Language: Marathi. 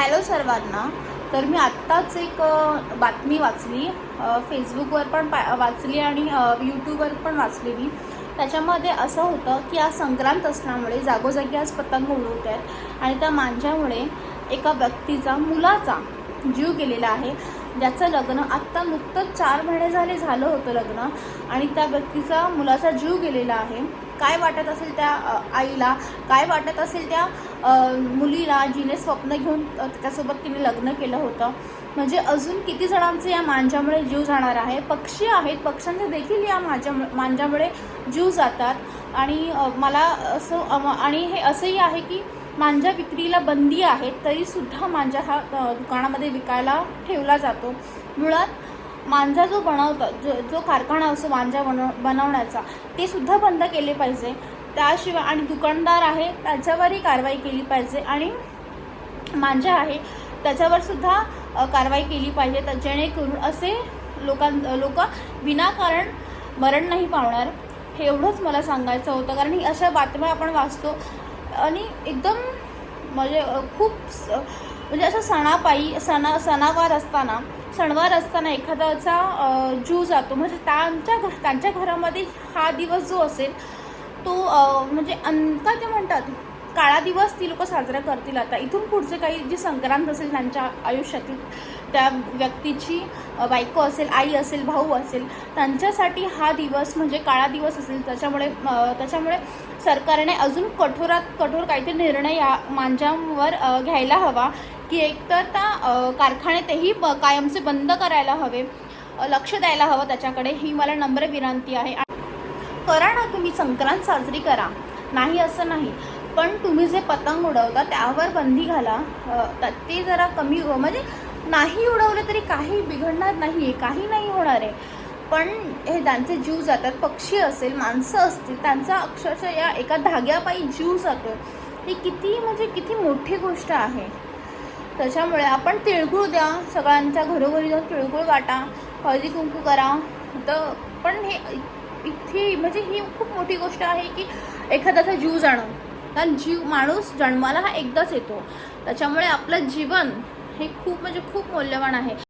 हॅलो सर्वांना. तर मी आत्ताच एक बातमी वाचली. फेसबुकवर पण पा वाचली आणि यूट्यूबवर पण वाचली मी. त्याच्यामध्ये असं होतं की आज संक्रांत असल्यामुळे जागोजागी आज पतंग उडवत आहेत आणि त्या मांज्यामुळे एका व्यक्तीचा मुलाचा जीव गेलेला आहे. ज्याचं लग्न आत्ता नुकतंच चार महिने झाले झालं होतं लग्न. आणि त्या व्यक्तीचा मुलाचा जीव गेलेला आहे. काय वाटत असेल त्या आईला? काय वाटत असेल त्या मुलीला जिने स्वप्न घेऊन त्याच्यासोबत तिने लग्न केलं होतं? म्हणजे अजून किती जणांचे या मांजामुळे जीव जाणार आहे? पक्षी आहेत. पक्ष्यांचे देखील या माझ्या मांजामुळे जीव जातात. आणि मला असं आणि हे असंही आहे की मांजा विक्रीला बंदी आहे तरीसुद्धा मांजा हा दुकानामध्ये विकायला ठेवला जातो. मुळात मांजा जो बनवतात जो जो कारखाना असतो मांजा बनव बनवण्याचा ते सुद्धा बंद केले पाहिजे. त्याशिवाय आणि दुकानदार आहे त्याच्यावरही कारवाई केली पाहिजे आणि मांजा आहे त्याच्यावर सुद्धा कारवाई केली पाहिजे. तर जेणेकरून असे लोकां लोक विनाकारण मरण नाही पावणार हे एवढंच मला सांगायचं होतं. कारण ही अशा बातम्या आपण वाचतो आणि एकदम म्हणजे खूप स- म्हणजे असं सणापायी सणा सणावार असताना सणवार असताना एखाद्याचा जू जीव जातो. म्हणजे त्यांच्या घर त्यांच्या घरामध्ये हा दिवस जो असेल तो म्हणजे अन ते म्हणतात. काळा दिवस ती लोक साजरा करतील आता. इथून पुढचे काही जी संक्रांत असेल त्यांच्या आयुष्यातील त्या व्यक्तीची बायको असेल आई असेल भाऊ असेल त्यांच्यासाठी हा दिवस म्हणजे काळा दिवस असेल. त्याच्यामुळे त्याच्यामुळे सरकारने अजून कठोरात कठोर काहीतरी निर्णय या मांजांवर घ्यायला हवा की एकतर त्या कारखाने तेही ब कायमचे बंद करायला हवे लक्ष द्यायला हवं त्याच्याकडे. ही मला नम्र विनंती आहे. करा ना तुम्ही संक्रांत साजरी करा. नाही असं नाही. पण तुम्ही जे पतंग उडवता त्यावर बंदी घाला. ते जरा कमी हो, म्हणजे नाही उडवले तरी काही बिघडणार नाही आहे काही नाही होणार आहे. पण हे त्यांचे जीव जातात पक्षी असेल माणसं असतील त्यांचा अक्षरशः या एका धाग्यापायी जीव जातो ही किती म्हणजे किती मोठी गोष्ट आहे. त्याच्यामुळे आपण तिळगुळ द्या सगळ्यांच्या घरोघरी जाऊन तिळगुळ वाटा हळदी कुंकू करा. तर पण हे इथे म्हणजे ही खूप मोठी गोष्ट आहे की एखाद्याचा जीव जाणं. कारण जीव माणूस जन्माला हा एकदाच येतो. त्याच्यामुळे आपलं जीवन हे खूप म्हणजे खूप मौल्यवान आहे.